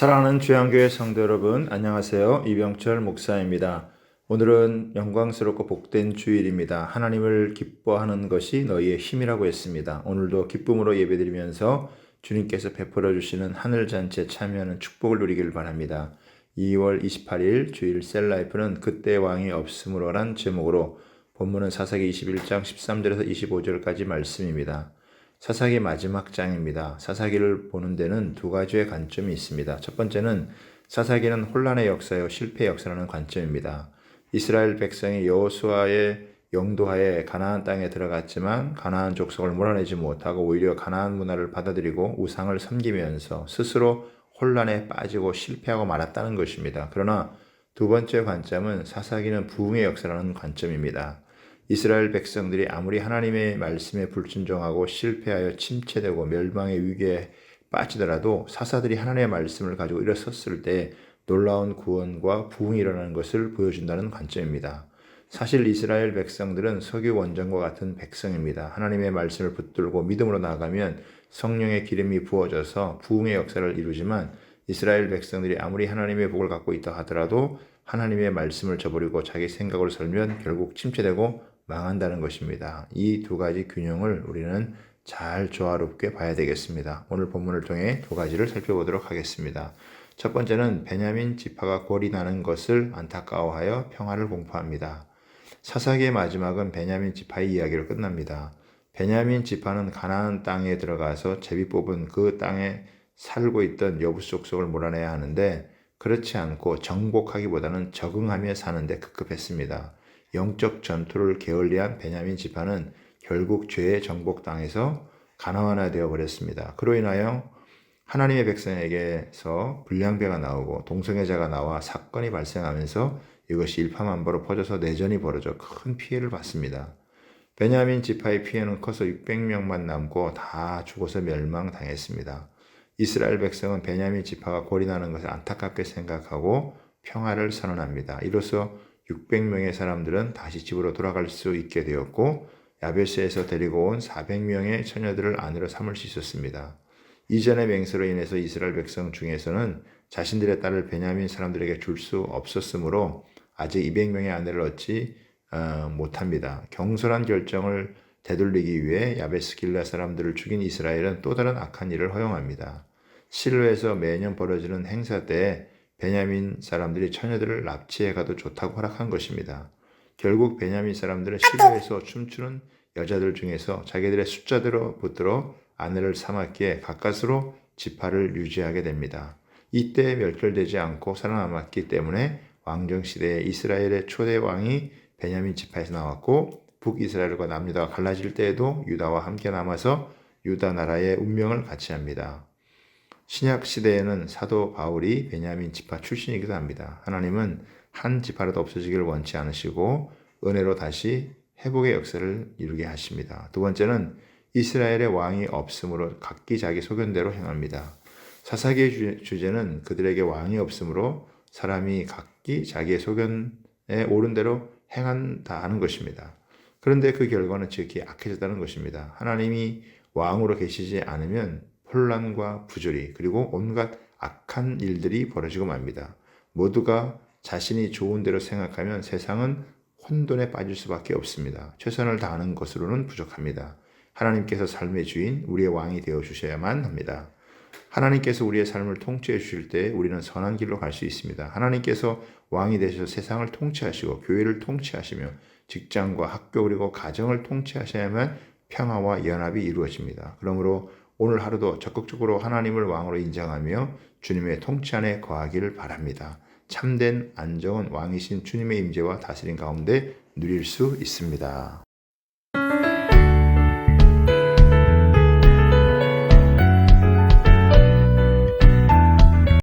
사랑하는 주양교회 성도 여러분, 안녕하세요. 이병철 목사입니다. 오늘은 영광스럽고 복된 주일입니다. 하나님을 기뻐하는 것이 너희의 힘이라고 했습니다. 오늘도 기쁨으로 예배드리면서 주님께서 베풀어 주시는 하늘 잔치에 참여하는 축복을 누리기를 바랍니다. 2월 28일 주일 셀라이프는 그때 왕이 없으므로란 제목으로 본문은 사사기 21장 13절에서 25절까지 말씀입니다. 사사기 마지막 장입니다. 사사기를 보는 데는 두 가지의 관점이 있습니다. 첫 번째는 사사기는 혼란의 역사요 실패의 역사라는 관점입니다. 이스라엘 백성이 여호수아의 영도하에 가나안 땅에 들어갔지만 가나안 족속을 몰아내지 못하고 오히려 가나안 문화를 받아들이고 우상을 섬기면서 스스로 혼란에 빠지고 실패하고 말았다는 것입니다. 그러나 두 번째 관점은 사사기는 부흥의 역사라는 관점입니다. 이스라엘 백성들이 아무리 하나님의 말씀에 불순종하고 실패하여 침체되고 멸망의 위기에 빠지더라도 사사들이 하나님의 말씀을 가지고 일어섰을 때 놀라운 구원과 부흥이 일어나는 것을 보여준다는 관점입니다. 사실 이스라엘 백성들은 석유 원전과 같은 백성입니다. 하나님의 말씀을 붙들고 믿음으로 나아가면 성령의 기름이 부어져서 부흥의 역사를 이루지만 이스라엘 백성들이 아무리 하나님의 복을 갖고 있다 하더라도 하나님의 말씀을 저버리고 자기 생각으로 살면 결국 침체되고 망한다는 것입니다. 이 두 가지 균형을 우리는 잘 조화롭게 봐야 되겠습니다. 오늘 본문을 통해 두 가지를 살펴보도록 하겠습니다. 첫 번째는 베냐민 지파가 골이 나는 것을 안타까워하여 평화를 공포합니다. 사사기의 마지막은 베냐민 지파의 이야기로 끝납니다. 베냐민 지파는 가나안 땅에 들어가서 제비 뽑은 그 땅에 살고 있던 여부 족속을 몰아내야 하는데 그렇지 않고 정복하기보다는 적응하며 사는데 급급했습니다. 영적 전투를 게을리한 베냐민 지파는 결국 죄의 정복당해서 가나안화 되어 버렸습니다. 그로 인하여 하나님의 백성에게서 불량배가 나오고 동성애자가 나와 사건이 발생하면서 이것이 일파만파로 퍼져서 내전이 벌어져 큰 피해를 받습니다. 베냐민 지파의 피해는 커서 600명만 남고 다 죽어서 멸망당했습니다. 이스라엘 백성은 베냐민 지파가 골인하는 것을 안타깝게 생각하고 평화를 선언합니다. 이로써 600명의 사람들은 다시 집으로 돌아갈 수 있게 되었고 야베스에서 데리고 온 400명의 처녀들을 아내로 삼을 수 있었습니다. 이전의 맹세로 인해서 이스라엘 백성 중에서는 자신들의 딸을 베냐민 사람들에게 줄 수 없었으므로 아직 200명의 아내를 얻지 어, 못합니다. 경솔한 결정을 되돌리기 위해 야베스 길라 사람들을 죽인 이스라엘은 또 다른 악한 일을 허용합니다. 실로에서 매년 벌어지는 행사 때 베냐민 사람들이 처녀들을 납치해 가도 좋다고 허락한 것입니다. 결국 베냐민 사람들은 실로에서 춤추는 여자들 중에서 자기들의 숫자대로 붙들어 아내를 삼았기에 가까스로 지파를 유지하게 됩니다. 이때 멸절되지 않고 살아남았기 때문에 왕정 시대에 이스라엘의 초대 왕이 베냐민 지파에서 나왔고 북이스라엘과 남유다가 갈라질 때에도 유다와 함께 남아서 유다 나라의 운명을 같이 합니다. 신약 시대에는 사도 바울이 베냐민 지파 출신이기도 합니다. 하나님은 한 지파라도 없어지기를 원치 않으시고 은혜로 다시 회복의 역사를 이루게 하십니다. 두 번째는 이스라엘의 왕이 없으므로 각기 자기 소견대로 행합니다. 사사기의 주제는 그들에게 왕이 없으므로 사람이 각기 자기의 소견에 옳은 대로 행한다 하는 것입니다. 그런데 그 결과는 지극히 악해졌다는 것입니다. 하나님이 왕으로 계시지 않으면 혼란과 부조리 그리고 온갖 악한 일들이 벌어지고 맙니다. 모두가 자신이 좋은 대로 생각하면 세상은 혼돈에 빠질 수밖에 없습니다. 최선을 다하는 것으로는 부족합니다. 하나님께서 삶의 주인, 우리의 왕이 되어 주셔야만 합니다. 하나님께서 우리의 삶을 통치해 주실 때 우리는 선한 길로 갈 수 있습니다. 하나님께서 왕이 되셔서 세상을 통치하시고 교회를 통치하시며 직장과 학교 그리고 가정을 통치하셔야만 평화와 연합이 이루어집니다. 그러므로 오늘 하루도 적극적으로 하나님을 왕으로 인정하며 주님의 통치 안에 거하기를 바랍니다. 참된 안정은 왕이신 주님의 임재와 다스림 가운데 누릴 수 있습니다.